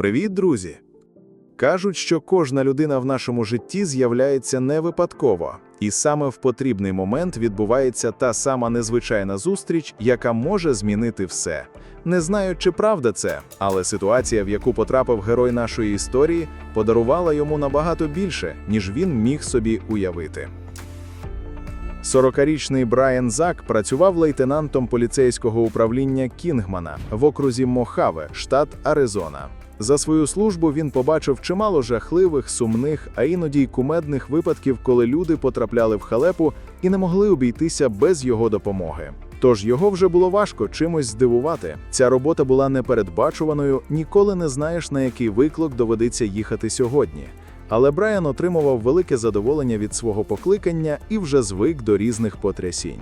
Привіт, друзі! Кажуть, що кожна людина в нашому житті з'являється не випадково, і саме в потрібний момент відбувається та сама незвичайна зустріч, яка може змінити все. Не знаю, чи правда це, але ситуація, в яку потрапив герой нашої історії, подарувала йому набагато більше, ніж він міг собі уявити. 40-річний Брайан Зак працював лейтенантом поліцейського управління Кінгмана в окрузі Мохаве, штат Аризона. За свою службу він побачив чимало жахливих, сумних, а іноді й кумедних випадків, коли люди потрапляли в халепу і не могли обійтися без його допомоги. Тож його вже було важко чимось здивувати. Ця робота була непередбачуваною, ніколи не знаєш, на який виклик доведеться їхати сьогодні. Але Брайан отримував велике задоволення від свого покликання і вже звик до різних потрясінь.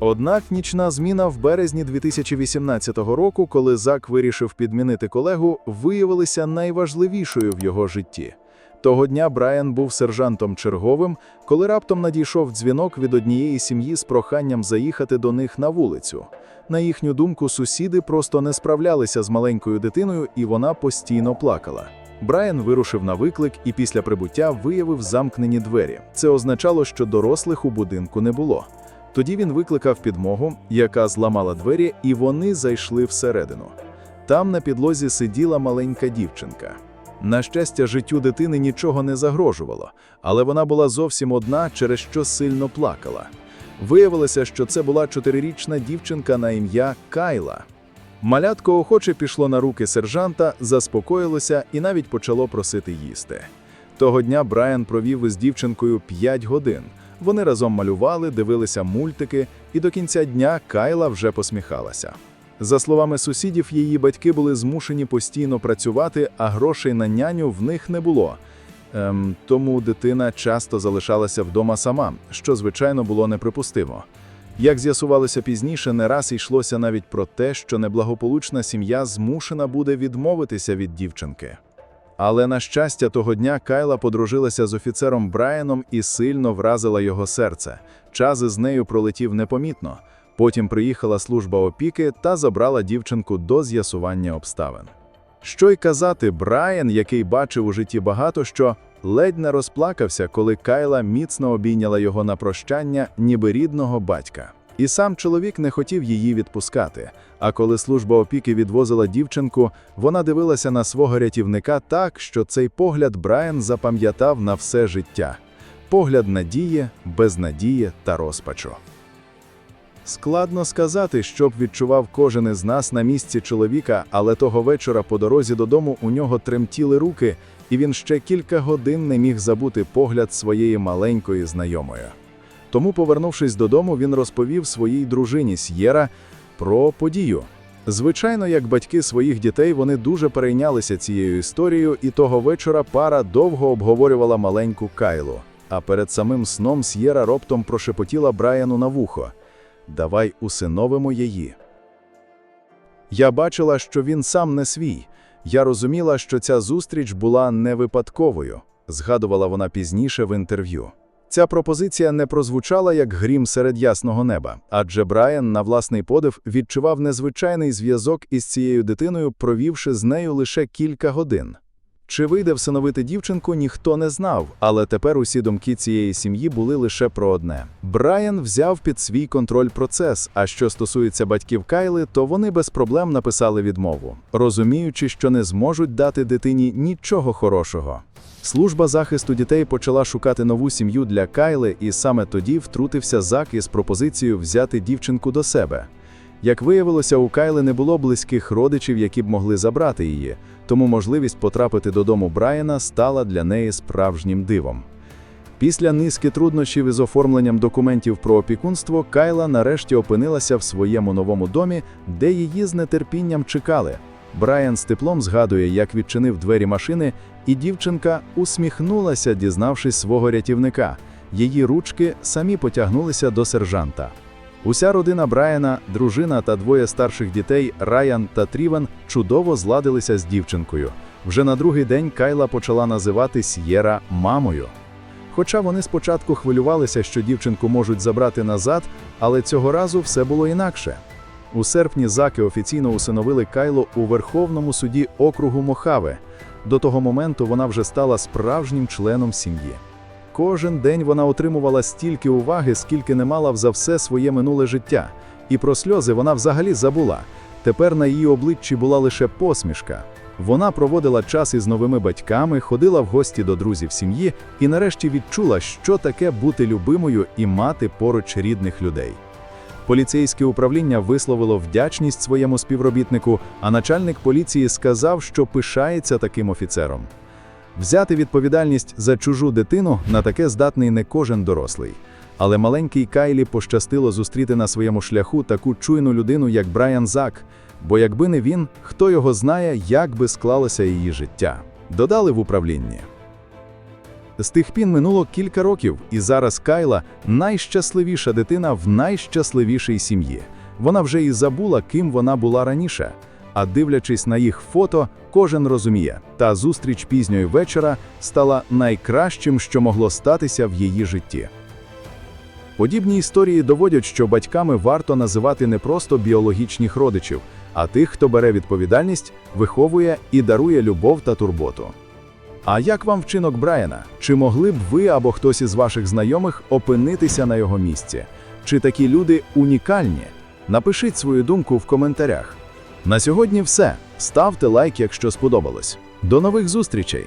Однак нічна зміна в березні 2018 року, коли Зак вирішив підмінити колегу, виявилася найважливішою в його житті. Того дня Брайан був сержантом черговим, коли раптом надійшов дзвінок від однієї сім'ї з проханням заїхати до них на вулицю. На їхню думку, сусіди просто не справлялися з маленькою дитиною, і вона постійно плакала. Брайан вирушив на виклик і після прибуття виявив замкнені двері. Це означало, що дорослих у будинку не було. Тоді він викликав підмогу, яка зламала двері, і вони зайшли всередину. Там на підлозі сиділа маленька дівчинка. На щастя, життю дитини нічого не загрожувало, але вона була зовсім одна, через що сильно плакала. Виявилося, що це була чотирирічна дівчинка на ім'я Кайла. Малятко охоче пішло на руки сержанта, заспокоїлося і навіть почало просити їсти. Того дня Брайан провів із дівчинкою 5 годин. Вони разом малювали, дивилися мультики, і до кінця дня Кайла вже посміхалася. За словами сусідів, її батьки були змушені постійно працювати, а грошей на няню в них не було. Ем, тому дитина часто залишалася вдома сама, що, звичайно, було неприпустимо. Як з'ясувалося пізніше, не раз йшлося навіть про те, що неблагополучна сім'я змушена буде відмовитися від дівчинки. Але на щастя, того дня Кайла подружилася з офіцером Брайаном і сильно вразила його серце. Час із нею пролетів непомітно. Потім приїхала служба опіки та забрала дівчинку до з'ясування обставин. Що й казати, Брайан, який бачив у житті багато що, ледь не розплакався, коли Кайла міцно обійняла його на прощання, ніби рідного батька. І сам чоловік не хотів її відпускати. А коли служба опіки відвозила дівчинку, вона дивилася на свого рятівника так, що цей погляд Брайан запам'ятав на все життя: погляд надії, безнадії та розпачу. Складно сказати, що б відчував кожен із нас на місці чоловіка, але того вечора по дорозі додому у нього тремтіли руки, і він ще кілька годин не міг забути погляд своєї маленької знайомої. Тому, повернувшись додому, він розповів своїй дружині С'єра про подію. Звичайно, як батьки своїх дітей, вони дуже перейнялися цією історією, і того вечора пара довго обговорювала маленьку Кайлу. А перед самим сном С'єра раптом прошепотіла Брайану на вухо. Давай усиновимо її. Я бачила, що він сам не свій. Я розуміла, що ця зустріч була не випадковою, згадувала вона пізніше в інтерв'ю. Ця пропозиція не прозвучала як грім серед ясного неба, адже Брайан на власний подив відчував незвичайний зв'язок із цією дитиною, провівши з нею лише кілька годин. Чи вийде всиновити дівчинку, ніхто не знав, але тепер усі думки цієї сім'ї були лише про одне. Брайан взяв під свій контроль процес. А що стосується батьків Кайли, то вони без проблем написали відмову, розуміючи, що не зможуть дати дитині нічого хорошого. Служба захисту дітей почала шукати нову сім'ю для Кайли, і саме тоді втрутився Зак із пропозицією взяти дівчинку до себе. Як виявилося, у Кайли не було близьких родичів, які б могли забрати її, тому можливість потрапити додому Брайана стала для неї справжнім дивом. Після низки труднощів із оформленням документів про опікунство, Кайла нарешті опинилася в своєму новому домі, де її з нетерпінням чекали. Брайан з теплом згадує, як відчинив двері машини, і дівчинка усміхнулася, дізнавшись свого рятівника. Її ручки самі потягнулися до сержанта. Уся родина Брайана, дружина та двоє старших дітей Райан та Трівен чудово зладилися з дівчинкою. Вже на другий день Кайла почала називати С'єра мамою. Хоча вони спочатку хвилювалися, що дівчинку можуть забрати назад, але цього разу все було інакше. У серпні Заки офіційно усиновили Кайло у Верховному суді округу Мохаве. До того моменту вона вже стала справжнім членом сім'ї. Кожен день вона отримувала стільки уваги, скільки не мала за все своє минуле життя. І про сльози вона взагалі забула. Тепер на її обличчі була лише посмішка. Вона проводила час із новими батьками, ходила в гості до друзів сім'ї і нарешті відчула, що таке бути любимою і мати поруч рідних людей. Поліцейське управління висловило вдячність своєму співробітнику, а начальник поліції сказав, що пишається таким офіцером. Взяти відповідальність за чужу дитину на таке здатний не кожен дорослий. Але маленький Кайлі пощастило зустріти на своєму шляху таку чуйну людину, як Брайан Зак, бо якби не він, хто його знає, як би склалося її життя. Додали в управлінні. З тих пін минуло кілька років, і зараз Кайла найщасливіша дитина в найщасливішій сім'ї. Вона вже і забула, ким вона була раніше. А дивлячись на їх фото, кожен розуміє, та зустріч пізньої вечора стала найкращим, що могло статися в її житті. Подібні історії доводять, що батьками варто називати не просто біологічних родичів, а тих, хто бере відповідальність, виховує і дарує любов та турботу. А як вам вчинок Брайана? Чи могли б ви або хтось із ваших знайомих опинитися на його місці? Чи такі люди унікальні? Напишіть свою думку в коментарях. На сьогодні все. Ставте лайк, якщо сподобалось. До нових зустрічей!